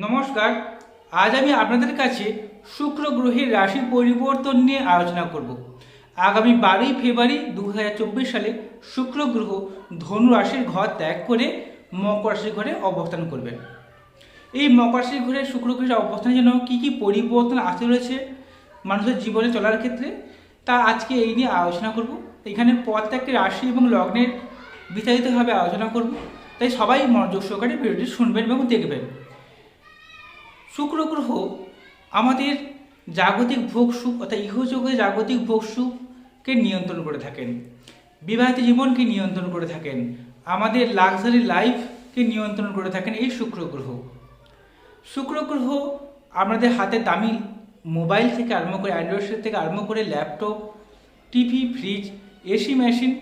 নমস্কার, আজ আমি আপনাদের কাছে শুক্র গ্রহের রাশি পরিবর্তন নিয়ে আলোচনা করব। আগামী বারোই ফেব্রুয়ারি দু হাজার চব্বিশ সালে শুক্র গ্রহ ধনু রাশির ঘর ত্যাগ করে মকর রাশির ঘরে অবস্থান করবে। এই মকর রাশির ঘরে শুক্র গ্রহের অবস্থানের জন্য কী কী পরিবর্তন আসতে রয়েছে মানুষের জীবনে চলার ক্ষেত্রে, তা আজকে এই নিয়ে আলোচনা করব। এখানে প্রত্যেকটি রাশি এবং লগ্নের বিস্তারিতভাবে আলোচনা করব। তাই সবাই মনোযোগ সহকারে ভিডিওটি শুনবেন এবং দেখবেন। শুক্র গ্রহ আমাদের জাগতিক ভোগ সুখ অর্থাৎ ইহযোগে জাগতিক ভোগ সুখকে নিয়ন্ত্রণ করে থাকেন। বিবাহিত জীবনকে নিয়ন্ত্রণ করে থাকেন। আমাদের লাক্সারি লাইফকে নিয়ন্ত্রণ করে থাকেন এই শুক্র গ্রহ শুক্র গ্রহ আমাদের হাতে দামি মোবাইল থেকে আরম্ভ করে অ্যান্ড্রয়েড থেকে আরম্ভ করে laptop TV fridge AC machine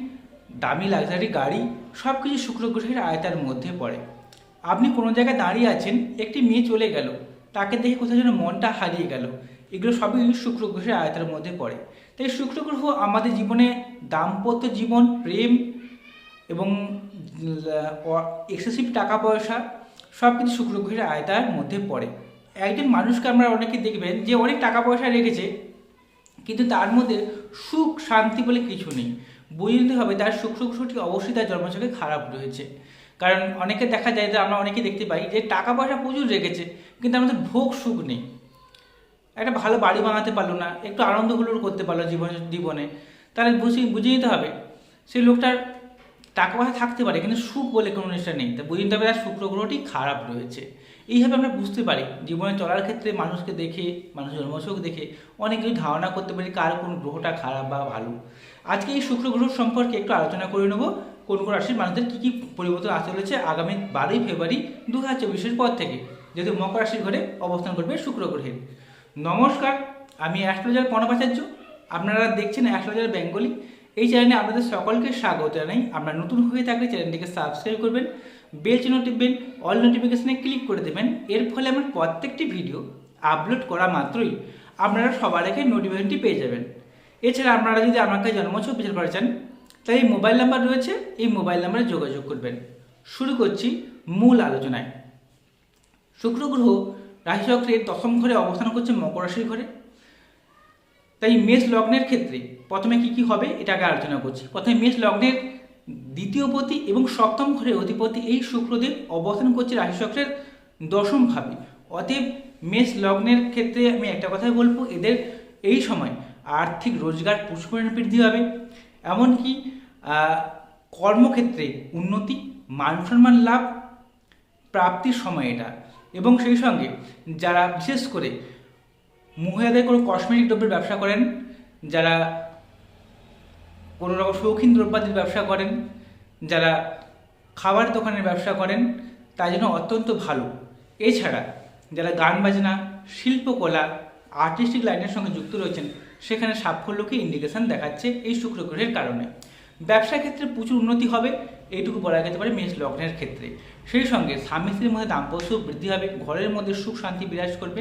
দামি লাক্সারি গাড়ি সব কিছু শুক্র গ্রহের আয়তার মধ্যে পড়ে। আপনি কোনো জায়গায় দাঁড়িয়ে আছেন, একটি মেয়ে চলে গেল। তাকে দেখে কোথাও যেন মনটা হারিয়ে গেল। এগুলো সবই শুক্র গ্রহের আয়তার মধ্যে পড়ে। তাই শুক্র গ্রহ আমাদের জীবনে দাম্পত্য জীবন, প্রেম এবং এক্সেসিভ টাকা পয়সা সব কিছু শুক্র গ্রহের আয়তার মধ্যে পড়ে। একজন মানুষকে আমরা অনেকে দেখবেন যে অনেক টাকা পয়সা রেখেছে, কিন্তু তার মধ্যে সুখ, শান্তি বলে কিছু নেই। বুঝে নিতে হবে তার শুক্র গ্রহটি অবশ্যই তার জন্মছকে খারাপ রয়েছে। কারণ অনেকে দেখা যায় যে আমরা অনেকে দেখতে পাই যে টাকা পয়সা প্রচুর রেখেছে কিন্তু আমাদের ভোগ সুখ নেই। একটা ভালো বাড়ি বানাতে পারল না, একটু আনন্দ হুল্লোড় করতে পারল জীবন, জীবনে। তাহলে বুঝে বুঝে নিতে হবে, সেই লোকটার টাকা পয়সা থাকতে পারে, কিন্তু সুখ বলে কোনো জিনিসটা নেই। তা বুঝে নিতে হবে তার শুক্র গ্রহটি খারাপ রয়েছে। এইভাবে আমরা বুঝতে পারি, জীবনে চলার ক্ষেত্রে মানুষকে দেখে মানুষের জন্মসুখ দেখে অনেক কিছু ধারণা করতে পারি, কার কোন গ্রহটা খারাপ বা ভালো। আজকে এই শুক্র গ্রহ সম্পর্কে একটু আলোচনা করে নেব, কোন কোন রাশির মানুষদের কী কী পরিবর্তন আসতে চলেছে আগামী বারোই ফেব্রুয়ারি দু হাজার চব্বিশের পর থেকে। যেহেতু মকর রাশির ঘরে অবস্থান করবে শুক্র গ্রহের নমস্কার, আমি অ্যাস্ট্রোলজার প্রণবাচার্য আপনারা দেখছেন অ্যাস্ট্রোলজার বেঙ্গলি। এই চ্যানেলে আপনাদের সকলকে স্বাগত জানাই। আপনারা নতুন হয়ে থাকলে চ্যানেলটিকে সাবস্ক্রাইব করবেন, বেল চিহ্ন টিপবেন, অল নোটিফিকেশনে ক্লিক করে দেবেন। এর ফলে আমার প্রত্যেকটি ভিডিও আপলোড করা মাত্রই আপনারা সবার আগে নোটিফিকেশনটি পেয়ে যাবেন। এছাড়া আপনারা যদি আমার কাছে জন্মছক বিচার করা চান তাই মোবাইল নাম্বার রয়েছে, এই মোবাইল নাম্বারে যোগাযোগ করবেন। শুরু করছি মূল আলোচনায়। শুক্র গ্রহ রাশিচক্রের দশম ঘরে অবস্থান করছে মকর রাশির ঘরে। তাই মেষ লগ্নের ক্ষেত্রে প্রথমে কি কি হবে এটা আগে আলোচনা করছি। প্রথমে মেষ লগ্নের দ্বিতীয় পতি এবং সপ্তম ঘরের অধিপতি এই শুক্রদেব অবস্থান করছে রাশিচক্রের দশম ভাবে। অতএব মেষ লগ্নের ক্ষেত্রে আমি একটা কথাই বলব, এদের এই সময় আর্থিক রোজগার প্রচুর বৃদ্ধি হবে এমনকি কর্মক্ষেত্রে উন্নতি, মান সম্মান লাভ, প্রাপ্তির সময় এটা। এবং সেই সঙ্গে যারা, বিশেষ করে মহিলাদের কোনো কসমেটিক দ্রব্যের ব্যবসা করেন, যারা কোনো রকম শৌখিন দ্রব্যাদির ব্যবসা করেন, যারা খাবার দোকানের ব্যবসা করেন তার জন্য অত্যন্ত ভালো। এছাড়া যারা গান বাজনা, শিল্পকলা আর্টিস্টিক লাইনের সঙ্গে যুক্ত রয়েছেন, সেখানে সাফল্যকে ইন্ডিকেশন দেখাচ্ছে এই শুক্র গ্রহের কারণে। ব্যবসা ক্ষেত্রে প্রচুর উন্নতি হবে, এইটুকু বলা যেতে পারে মেষ লগ্নের ক্ষেত্রে। সেই সঙ্গে স্বামী স্ত্রীর মধ্যে দাম্পত্য বৃদ্ধি হবে, ঘরের মধ্যে সুখ শান্তি বিরাজ করবে,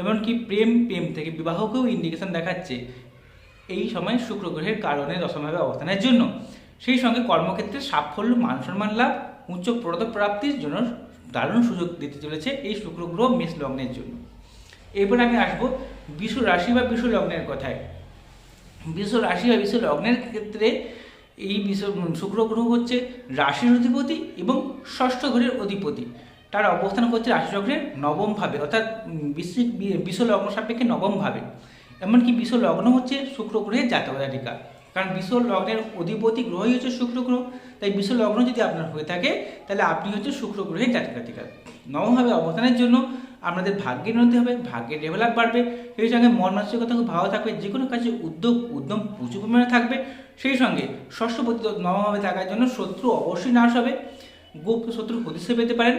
এমনকি প্রেম প্রেম থেকে বিবাহকেও ইন্ডিকেশন দেখাচ্ছে এই সময় শুক্র গ্রহের কারণে দশমভাবে অবস্থানের জন্য। সেই সঙ্গে কর্মক্ষেত্রে সাফল্য, মান সম্মান লাভ, উচ্চ প্রাপ্তির জন্য দারুণ সুযোগ দিতে চলেছে এই শুক্র গ্রহ মেষ লগ্নের জন্য। এরপর আমি আসব বিশ্ব রাশি বা বিশ্ব লগ্নের কথায়। বিশ্ব রাশি বা বিশ্ব লগ্নের ক্ষেত্রে এই শুক্র গ্রহ হচ্ছে রাশির অধিপতি এবং ষষ্ঠ ঘরের অধিপতি। তার অবস্থান করছে রাশিচক্রের নবম ভাবে অর্থাৎ উম, বিশ্ব লগ্ন সাপেক্ষে নবম ভাবে। এমনকি বিশ্ব লগ্ন হচ্ছে শুক্র গ্রহের জাতক জাতিকা। কারণ বিশ্ব লগ্নের অধিপতি গ্রহই হচ্ছে শুক্র গ্রহ। তাই বিশ্ব লগ্ন যদি আপনার হয়ে থাকে তাহলে আপনি হচ্ছে শুক্র গ্রহের জাতক জাতিকা। নবমভাবে অবস্থানের জন্য আপনাদের ভাগ্যের উন্নতি হবে, ভাগ্যের ডেভেলপ বাড়বে, সেই সঙ্গে মন মানসিকতা খুব ভালো থাকবে যে কোনো কাজে উদ্যোগ, উদ্যম প্রচুর পরিমাণে থাকবে। সেই সঙ্গে ষষ্ঠ নবমভাবে থাকার জন্য শত্রু অবশ্যই নাশ হবে গুপ্ত শত্রু হদিশে পেতে পারেন।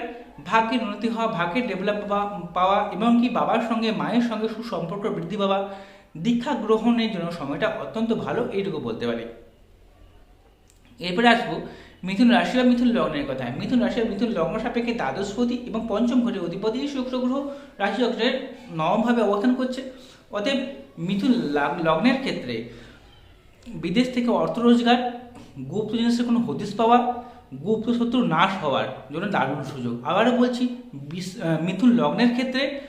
ভাগ্যের উন্নতি হওয়া, ভাগ্যের ডেভেলপ পাওয়া এবং কি বাবার সঙ্গে, মায়ের সঙ্গে সুসম্পর্ক বৃদ্ধি পাওয়া, দীক্ষা গ্রহণের জন্য সময়টা অত্যন্ত ভালো, এইটুকু বলতে পারি। এরপরে আসব মিথুন রাশি বা মিথুন লগ্নের কথা। মিথুন রাশি বা মিথুন লগ্ন সাপেক্ষে দ্বাদশপতি এবং পঞ্চম ঘরে অধিপতি শুক্র গ্রহ রাশি চক্রের নবমভাবে অবস্থান করছে। অতএব মিথুন লাগ- লগ্নের ক্ষেত্রে বিদেশ থেকে অর্থ রোজগার, গুপ্ত জিনিসের কোনো হদিস পাওয়া, গুপ্ত শত্রু নাশ হওয়ার জন্য দারুণ সুযোগ। আবারও বলছি মিথুন লগ্নের ক্ষেত্রে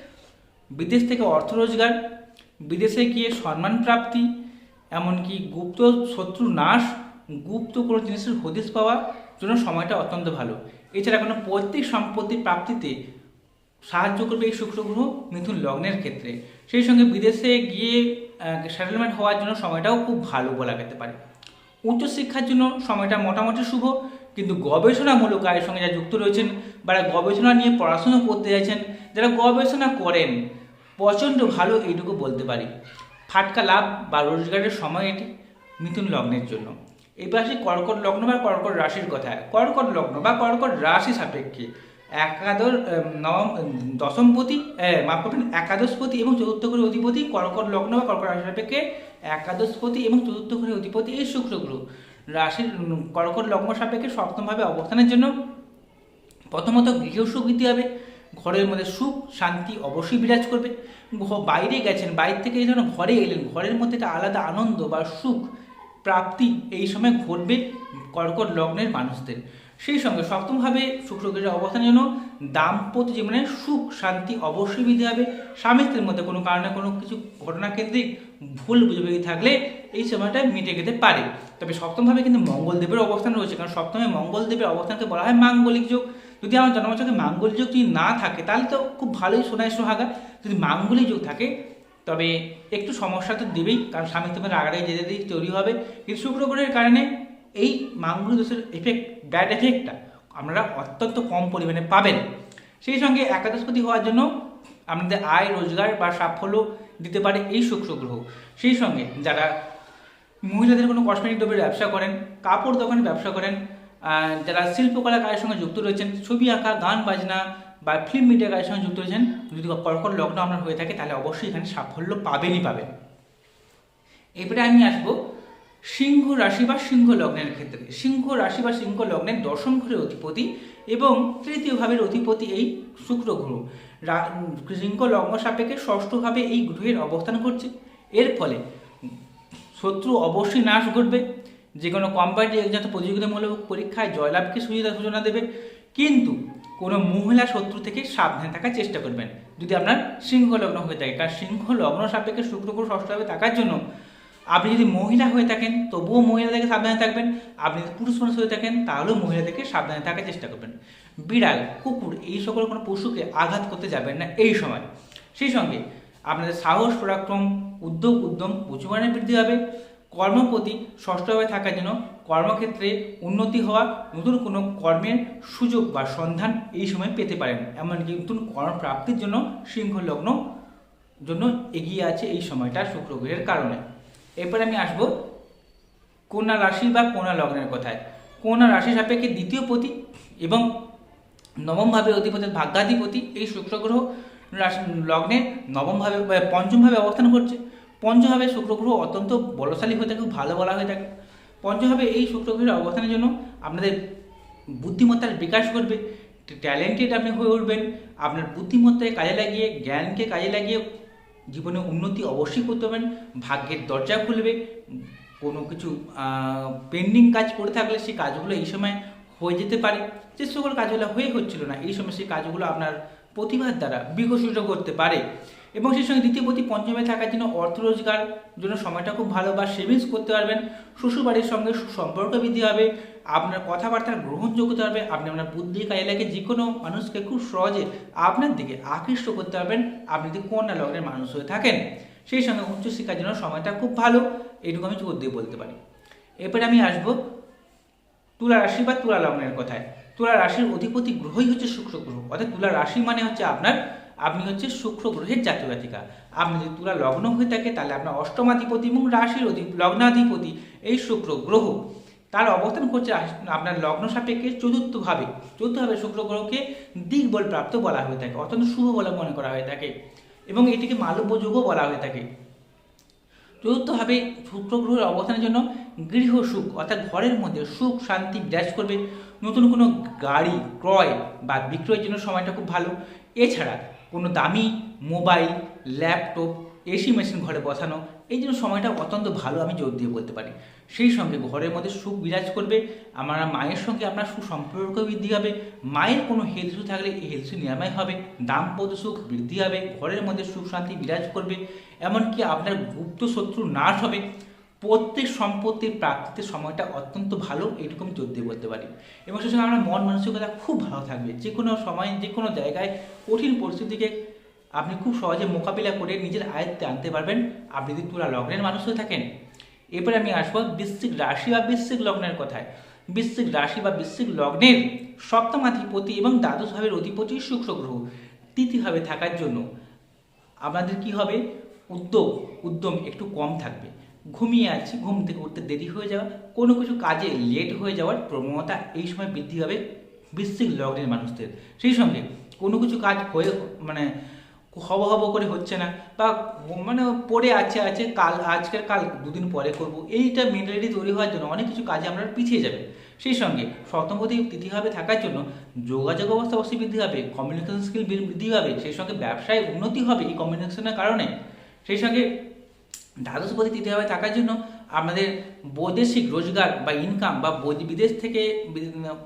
বিদেশ থেকে অর্থ রোজগার, বিদেশে গিয়ে সম্মান প্রাপ্তি, এমনকি গুপ্ত শত্রু নাশ গুপ্ত কোনো জিনিসের হদিশ পাওয়ার জন্য সময়টা অত্যন্ত ভালো। এছাড়া কোনো পৈতৃক সম্পত্তি প্রাপ্তিতে সাহায্য করবে এই শুক্র গ্রহ মিথুন লগ্নের ক্ষেত্রে। সেই সঙ্গে বিদেশে গিয়ে সেটেলমেন্ট হওয়ার জন্য সময়টাও খুব ভালো বলা যেতে পারে। উচ্চশিক্ষার জন্য সময়টা মোটামুটি শুভ, কিন্তু গবেষণামূলক কাজের সঙ্গে যারা যুক্ত রয়েছেন বা গবেষণা নিয়ে পড়াশুনো করতে চাইছেন যারা গবেষণা করেন, প্রচণ্ড ভালো এইটুকু বলতে পারি। ফাটকা লাভ বা রোজগারের সময় এটি মিথুন লগ্নের জন্য। এবার আসি কর্কট লগ্ন বা কর্কট রাশির কথায় কর্কট লগ্ন বা কর্কট রাশি সাপেক্ষে একাদশ নবম দশমপতি মাফ করবেন একাদশপতি এবং চতুর্থ করে অধিপতি, কর্কট লগ্ন বা কর্কট রাশি সাপেক্ষে একাদশপতি এবং চতুর্থ করে অধিপতি এই শুক্র গ্রহ। রাশির কর্কট লগ্ন সাপেক্ষে সপ্তমভাবে অবস্থানের জন্য প্রথমত গৃহ সুখ দিতে হবে ঘরের মধ্যে সুখ, শান্তি অবশ্যই বিরাজ করবে। বাইরে গেছেন, বাইরে থেকে যখন ঘরে এলেন, ঘরের মধ্যে একটা আলাদা আনন্দ বা সুখ প্রাপ্তি এই সময় ঘটবে কর্কট লগ্নের মানুষদের। সেই সঙ্গে সপ্তমভাবে শুক্রগ্রহের অবস্থানের জন্য দাম্পত্য জীবনে সুখ, শান্তি অবশ্যই বৃদ্ধি হবে স্বামী স্ত্রীর মধ্যে কোনো কারণে কোনো কিছু ঘটনা কেন্দ্রিক ভুল বুঝাবুঝি থাকলে এই সময়টা মিটে যেতে পারে। তবে সপ্তমভাবে কিন্তু মঙ্গলদেবের অবস্থান রয়েছে, কারণ সপ্তমে মঙ্গলদেবের অবস্থানকে বলা হয় মাঙ্গলিক যোগ। যদি আমার জন্মচকে মাঙ্গলিক যোগ যদি না থাকে, তাহলে তো খুব ভালোই শোনায় সোহাগা। যদি মাঙ্গলিক যোগ থাকে তবে একটু সমস্যা তো দেবেই, কারণ স্বামী তোমার রাগারাগি যেতে দিক তৈরি হবে। কিন্তু শুক্র গ্রহের কারণে এই মাঙ্গল দোষের এফেক্ট ব্যাড এফেক্টটা আপনারা অত্যন্ত কম পরিমাণে পাবেন। সেই সঙ্গে একাদশপতি হওয়ার জন্য আপনাদের আয়, রোজগার বা সাফল্য দিতে পারে এই শুক্র গ্রহ। সেই সঙ্গে যারা মহিলাদের কোনো কসমেটিক দ্রব্যের ব্যবসা করেন, কাপড় দোকানে ব্যবসা করেন যারা শিল্পকলা কাজের সঙ্গে যুক্ত রয়েছেন, ছবি আঁকা, গান বাজনা বা ফিল্ম মিডিয়া কাজের সঙ্গে যুক্ত রয়েছেন যদি কর্কট লগ্ন আপনার হয়ে থাকে তাহলে অবশ্যই এখানে সাফল্য পাবেনই পাবেন এবারে আমি আসব সিংহ রাশি বা সিংহ লগ্নের ক্ষেত্রে সিংহ রাশি বা সিংহ লগ্নের দশম ঘরের অধিপতি এবং তৃতীয় ভাবের অধিপতি এই শুক্র গ্রহ সিংহ লগ্ন সাপেক্ষে ষষ্ঠভাবে এই গ্রহের অবস্থান করছে এর ফলে শত্রু অবশ্যই নাশ ঘটবে যে কোনো কোম্পানি এক্সাম প্রতিযোগিতামূলক পরীক্ষায় জয়লাভকে সুবিধা সূচনা দেবে কিন্তু কোনো মহিলা শত্রু থেকে সাবধানে থাকার চেষ্টা করবেন। যদি আপনার সিংহ লগ্ন হয়ে থাকে, কারণ সিংহ লগ্ন সাপেক্ষে শুক্র, গ্রহ ষষ্ঠভাবে থাকার জন্য। আপনি যদি মহিলা হয়ে থাকেন, তবুও মহিলা থেকে সাবধানে থাকবেন। আপনি যদি পুরুষ মানুষ হয়ে থাকেন, তাহলেও মহিলা থেকে সাবধানে থাকার চেষ্টা করবেন। বিড়াল, কুকুর, এই সকল কোনো পশুকে আঘাত করতে যাবেন না এই সময়। সেই সঙ্গে আপনাদের সাহস, পরাক্রম, উদ্যোগ, উদ্যম পরিমাণে বৃদ্ধি হবে। কর্মপ্রতি ষষ্ঠভাবে থাকার জন্য কর্মক্ষেত্রে উন্নতি হওয়া, নতুন কোনো কর্মের সুযোগ বা সন্ধান এই সময় পেতে পারেন। এমনকি নতুন কর্মপ্রাপ্তির জন্য সিংহ লগ্ন জন্য এগিয়ে আছে এই সময়টা শুক্র গ্রহের কারণে। এরপর আমি আসব কন্যা রাশি বা কন্যা লগ্নের কথায়। কন্যা রাশি সাপেক্ষে দ্বিতীয় পতি এবং নবমভাবে অধিপতি ভাগ্যাধিপতি এই শুক্র গ্রহ রাশি লগ্নে নবমভাবে পঞ্চমভাবে অবস্থান করছে। পঞ্চমভাবে শুক্র গ্রহ অত্যন্ত বলশালী হয়ে থাকে, ভালো বলা হয়ে থাকে। পঞ্চমভাবে এই শুক্র গ্রহের অবস্থানের জন্য আপনাদের বুদ্ধিমত্তার বিকাশ করবে ট্যালেন্টেড আপনি হয়ে উঠবেন, আপনার বুদ্ধিমত্তাকে কাজে লাগিয়ে, জ্ঞানকে কাজে লাগিয়ে জীবনে উন্নতি অবশ্যই করতে পারবেন, ভাগ্যের দরজা খুলবে, কোনো কিছু পেন্ডিং কাজ পড়ে থাকলে সেই কাজগুলো এই সময় হয়ে যেতে পারে, যে সকল কাজগুলো হয়ে হচ্ছিল না, এই সময় সেই কাজগুলো আপনার প্রতিভার দ্বারা বিকশিত করতে পারে। এবং সেই সঙ্গে দ্বিতীয় প্রতি পঞ্চমে থাকার জন্য অর্থ রোজগার জন্য সময়টা খুব ভালো বা সেভিংস করতে পারবেন। শ্বশুরবাড়ির সঙ্গে সুসম্পর্ক বৃদ্ধি হবে। আপনার কথাবার্তার গ্রহণযোগ্যতা হবে। আপনি আপনার বুদ্ধি, কাজে লাগে যে কোনো মানুষকে খুব সহজে আপনার দিকে আকৃষ্ট করতে পারবেন। আপনি যদি কন্যা লগ্নের মানুষ হয়ে থাকেন, সেই সঙ্গে উচ্চশিক্ষার জন্য সময়টা খুব ভালো। এইটুকু আমি দিয়ে বলতে পারি। এরপরে আমি আসব তুলা রাশি বা তুলা লগ্নের কথায়। তুলা রাশির অধিপতি গ্রহই হচ্ছে শুক্র গ্রহ। অর্থাৎ তুলা রাশি মানে হচ্ছে আপনার আপনি হচ্ছে শুক্র গ্রহের জাতীয় জাতিকা। আপনি যদি তুলা লগ্ন হয়ে থাকে, তাহলে আপনার অষ্টমাধিপতি এবং রাশির অধি- লগ্নাধিপতি এই শুক্র গ্রহ। তার অবস্থান করছে আপনার লগ্ন সাপেক্ষে চতুর্থভাবে। চতুর্থভাবে শুক্র গ্রহকে দিকবল প্রাপ্ত বলা হয়ে থাকে অত্যন্ত শুভ বলে মনে করা হয়ে থাকে এবং এটিকে মালব্য যুগও বলা হয়ে থাকে। চতুর্থভাবে শুক্র গ্রহের অবস্থানের জন্য গৃহ সুখ, অর্থাৎ ঘরের মধ্যে সুখ, শান্তি বিরাজ করবে। নতুন কোনো গাড়ি ক্রয় বা বিক্রয়ের জন্য সময়টা খুব ভালো। এছাড়া কোনো দামি মোবাইল, ল্যাপটপ এসি মেশিন ঘরে বসানো, এই জন্য সময়টা অত্যন্ত ভালো আমি জোর দিয়ে বলতে পারি। সেই সঙ্গে ঘরের মধ্যে সুখ বিরাজ করবে, আমার মায়ের সঙ্গে আপনার সুসম্পর্ক বৃদ্ধি হবে, মায়ের কোনো হেলথ ইস্যু থাকলে এই হেলথ ইস্যু নিরাময় হবে, দাম্পত্য সুখ বৃদ্ধি হবে, ঘরের মধ্যে সুখ শান্তি বিরাজ করবে, এমনকি আপনার গুপ্ত শত্রু নাশ হবে। প্রত্যেক সম্পত্তির প্রাপ্তিতে সময়টা অত্যন্ত ভালো এইটুকু আমি জোর দিয়ে বলতে পারি। এবং সেই সঙ্গে আপনার মন মানসিকতা খুব ভালো থাকবে। যে কোনো সময়, যে কোনো জায়গায় কঠিন পরিস্থিতিকে আপনি খুব সহজে মোকাবিলা করে নিজের আয়ত্তে আনতে পারবেন। আপনি যদি তুলা লগ্নের মানুষ হয়ে থাকেন। এরপরে আমি আসব বৃশ্চিক রাশি বা বৃশ্চিক লগ্নের কথায়। বৃশ্চিক রাশি বা বৃশ্চিক লগ্নের সপ্তমাধিপতি এবং দ্বাদশ ভাবের অধিপতি শুক্র গ্রহ। তৃতীয়ভাবে থাকার জন্য। আপনাদের কি হবে? উদ্যোগ, উদ্যম একটু কম থাকবে। ঘুমিয়ে আছি, ঘুম থেকে উঠতে দেরি হয়ে যাওয়া, কোনো কিছু কাজে লেট হয়ে যাওয়ার প্রবণতা এই সময় বৃদ্ধি হবে বৃশ্চিক লগ্নের মানুষদের। সেই সঙ্গে কোনো কিছু কাজ হয়ে মানে হব হব করে হচ্ছে না বা মানে পড়ে আছে আছে, কাল, আজকের, কাল, দুদিন পরে করব, এইটা মেন্টালিটি তৈরি হওয়ার জন্য অনেক কিছু কাজে আমরা পিছিয়ে যাবে। সেই সঙ্গে সপ্তমপতি তিথিভাবে থাকার জন্য যোগাযোগ অবস্থা অবশ্যই বৃদ্ধি হবে কমিউনিকেশন স্কিল বৃদ্ধি হবে, সেই সঙ্গে ব্যবসায় উন্নতি হবে এই কমিউনিকেশনের কারণে। সেই সঙ্গে দ্বাদশপতি তৃতীয়ভাবে থাকার জন্য আমাদের বৈদেশিক রোজগার বা ইনকাম বা বিদেশ থেকে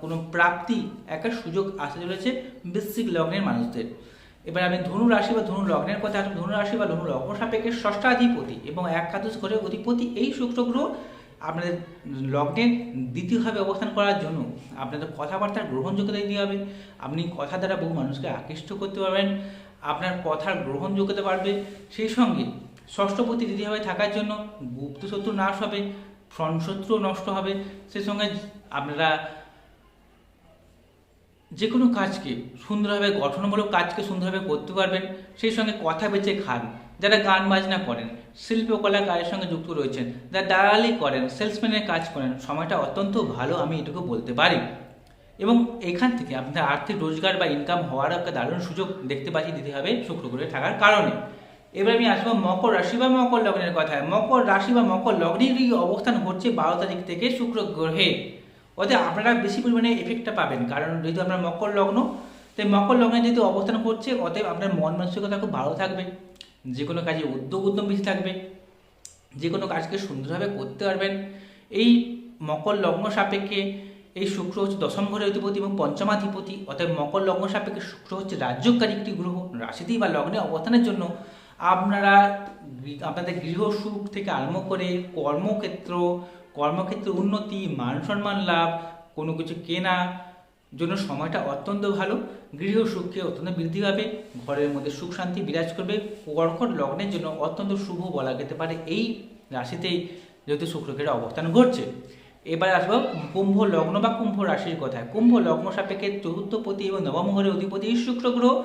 কোনো প্রাপ্তি একটা সুযোগ আসতে চলেছে বৃশ্চিক লগ্নের মানুষদের। এবার আমি ধনু রাশি বা ধনু লগ্নের কথা আসব ধনু রাশি বা ধনু লগ্ন সাপেক্ষে ষষ্ঠাধিপতি এবং একাদশ ঘরের অধিপতি এই শুক্র গ্রহ আপনাদের লগ্নের দ্বিতীয়ভাবে অবস্থান করার জন্য আপনাদের কথাবার্তার গ্রহণযোগ্যতা দিতে হবে। আপনি কথা দ্বারা বহু মানুষকে আকৃষ্ট করতে পারবেন, আপনার কথার গ্রহণযোগ্যতা বাড়বে। সেই সঙ্গে ষষ্ঠপতি দ্বিতীয়ভাবে থাকার জন্য গুপ্ত শত্রু নাশ হবে ফ্রন্ট শত্রু নষ্ট হবে। সেই সঙ্গে আপনারা যে কোনো কাজকে সুন্দরভাবে, গঠনমূলক কাজকে সুন্দরভাবে করতে পারবেন। সেই সঙ্গে কথা বেঁচে খান। যারা গান বাজনা করেন, শিল্পকলা কাজের সঙ্গে যুক্ত রয়েছেন, যারা দালালি করেন, সেলসম্যানের কাজ করেন, সময়টা অত্যন্ত ভালো, আমি এটুকু বলতে পারি। এবং এখান থেকে আপনার আর্থিক রোজগার বা ইনকাম হওয়ার একটা দারুণ সুযোগ দেখতে পাচ্ছি দিতে হবে শুক্র গ্রহে থাকার কারণে। এবার আমি আসব মকর রাশি বা মকর লগ্নের কথায়। মকর রাশি বা মকর লগ্নেরই অবস্থান হচ্ছে বারো তারিখ থেকে শুক্র গ্রহে। ওতে আপনারা বেশি পরিমাণে এফেক্টটা পাবেন। কারণ যেহেতু আপনার মকর লগ্ন, তাই মকর লগ্নে যেহেতু অবস্থান করছে, অতএব আপনার মন মানসিকতা খুব ভালো থাকবে। যে কোনো কাজে উদ্যোগ উদ্যম বেশি থাকবে। যে কোনো কাজকে সুন্দরভাবে করতে পারবেন। এই মকর লগ্ন সাপেক্ষে এই শুক্র হচ্ছে দশম ঘরের অধিপতি এবং পঞ্চমাধিপতি। অর্থাৎ মকর লগ্ন সাপেক্ষে শুক্র হচ্ছে রাজ্যকারী একটি গ্রহ। রাশিতেই বা লগ্নে অবস্থানের জন্য আপনারা আপনাদের গৃহ সুখ থেকে আরম্ভ করে কর্মক্ষেত্র, কর্মক্ষেত্রে উন্নতি, মান সম্মান লাভ, কোনো কিছু কেনা জন্য সময়টা অত্যন্ত ভালো। গৃহ সুখকে অত্যন্ত বৃদ্ধি পাবে, ঘরের মধ্যে সুখ শান্তি বিরাজ করবে, কর্কট লগ্নের জন্য অত্যন্ত শুভ বলা যেতে পারে। এই রাশিতেই যেহেতু শুক্রকের অবস্থান ঘটছে। এবার আসব কুম্ভ লগ্ন বা কুম্ভ রাশির কথায়। কুম্ভ লগ্ন সাপেক্ষে চতুর্থপতি এবং নবম ঘরের অধিপতি শুক্র গ্রহ।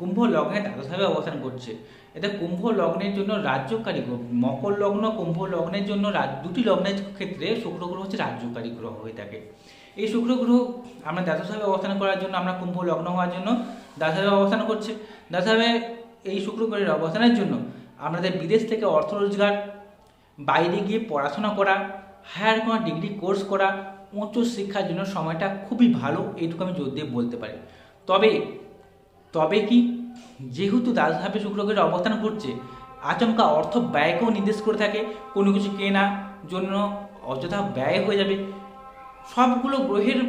কুম্ভ লগ্নে দ্বাদশভাবে অবস্থান করছে। এতে কুম্ভ লগ্নের জন্য রাজ্যকারী গ্রহ, মকর লগ্ন, কুম্ভ লগ্নের জন্য দুটি লগ্নের ক্ষেত্রে শুক্র গ্রহ হচ্ছে রাজ্যকারী গ্রহ হয়ে থাকে। এই শুক্র গ্রহ আমরা দ্বাদশভাবে অবস্থান করার জন্য, আমরা কুম্ভ লগ্ন হওয়ার জন্য দ্বাদশভাবে অবস্থান করছে। দ্বাদশভাবে এই শুক্র গ্রহের অবস্থানের জন্য আমাদের বিদেশ থেকে অর্থ রোজগার, বাইরে গিয়ে পড়াশোনা করা হায়ার কোনো ডিগ্রি কোর্স করা, উচ্চ শিক্ষার জন্য সময়টা খুবই ভালো, এইটুকু আমি জোর দিয়ে বলতে পারি। তবে তবে কি? যেহেতু দ্বাদশভাবে শুক্রগ্রহের অবস্থান করছে আচমকা অর্থ ব্যয়কেও নির্দেশ করে থাকে। কোনো কিছু কেনা জন্য অযথা ব্যয় হয়ে যাবে। সবগুলো গ্রহের,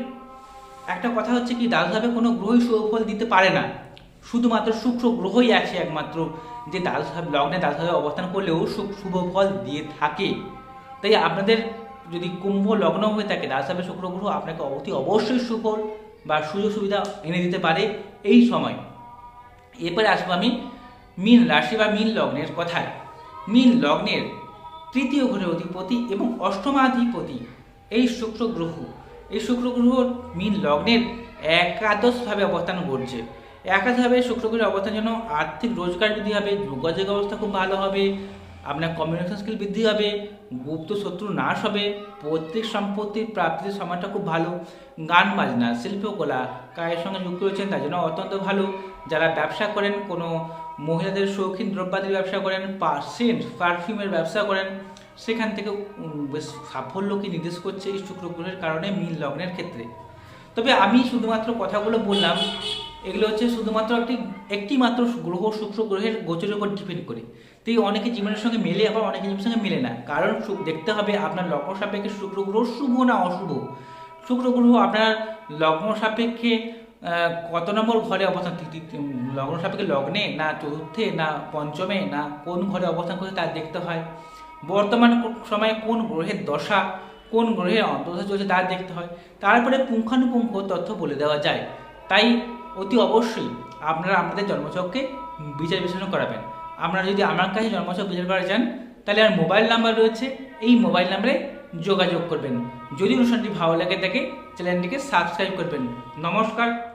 একটা কথা হচ্ছে কি দ্বাদশভাবে কোনো গ্রহই সুফল দিতে পারে না। শুধুমাত্র শুক্র গ্রহই আছে একমাত্র, যে দ্বাদশভাবে লগ্নে দ্বাদশভাবে অবস্থান করলেও শুভ ফল দিয়ে থাকে। তাই আপনাদের যদি কুম্ভ লগ্ন হয়ে থাকে দ্বাদশভাবে শুক্র গ্রহ আপনাকে অতি অবশ্যই সুফল বা সুযোগ সুবিধা এনে দিতে পারে এই সময়। এরপরে আসব আমি মীন রাশি বা মীন লগ্নের কথায়। মীন লগ্নের তৃতীয় ঘরের অধিপতি এবং অষ্টমাধিপতি এই শুক্র গ্রহ। এই শুক্র গ্রহ মীন লগ্নের একাদশভাবে অবস্থান করছে। একাদশভাবে শুক্র গ্রহের অবস্থানের জন্য আর্থিক রোজগার বৃদ্ধি হবে, যোগাযোগ অবস্থা খুব ভালো হবে, আপনার কমিউনিকেশন স্কিল বৃদ্ধি হবে, গুপ্ত শত্রু নাশ হবে, পৈতৃক সম্পত্তির প্রাপ্তির সময়টা খুব ভালো, গান বাজনা, শিল্পকলা কায়ের সঙ্গে যুক্ত রয়েছেন, তার জন্য অত্যন্ত ভালো। যারা ব্যবসা করেন, কোনো মহিলাদের শৌখিন দ্রব্যাদির ব্যবসা করেন পার্সেন্ট পারফিউমের ব্যবসা করেন, সেখান থেকে বেশ সাফল্যকে নির্দেশ করছে এই শুক্র গ্রহের কারণে মিল লগ্নের ক্ষেত্রে। তবে আমি শুধুমাত্র কথাগুলো বললাম, এগুলো হচ্ছে শুধুমাত্র একটি একটি মাত্র গ্রহ শুক্র গ্রহের গোচরের উপর ডিপেন্ড করে। তাই অনেকে জীবনের সঙ্গে মেলে, আবার অনেকে জীবনের সঙ্গে মেলে না। কারণ দেখতে হবে আপনার লগ্ন সাপেক্ষে শুক্র গ্রহ শুভ না অশুভ। শুক্র গ্রহ আপনার লগ্ন সাপেক্ষে কত নম্বর ঘরে অবস্থান? লগ্ন সাপেক্ষে লগ্নে, না চতুর্থে, না পঞ্চমে, না কোন ঘরে অবস্থান করছে তা দেখতে হয়। বর্তমান সময়ে কোন গ্রহের দশা, কোন গ্রহের অন্তর্দশা চলছে তা দেখতে হয়। তারপরে পুঙ্খানুপুঙ্খ তথ্য বলে দেওয়া যায়। তাই অতি অবশ্যই আপনারা আপনাদের জন্মচককে বিচার বিশ্লেষণ করাবেন। আপনারা যদি আমার কাছে জন্মচক বিচার করা চান, তাহলে আর মোবাইল নাম্বার রয়েছে। এই মোবাইল নাম্বারে যোগাযোগ করবেন। যদি অনুষ্ঠানটি ভালো লাগে থাকে, চ্যানেলটিকে সাবস্ক্রাইব করবেন। নমস্কার।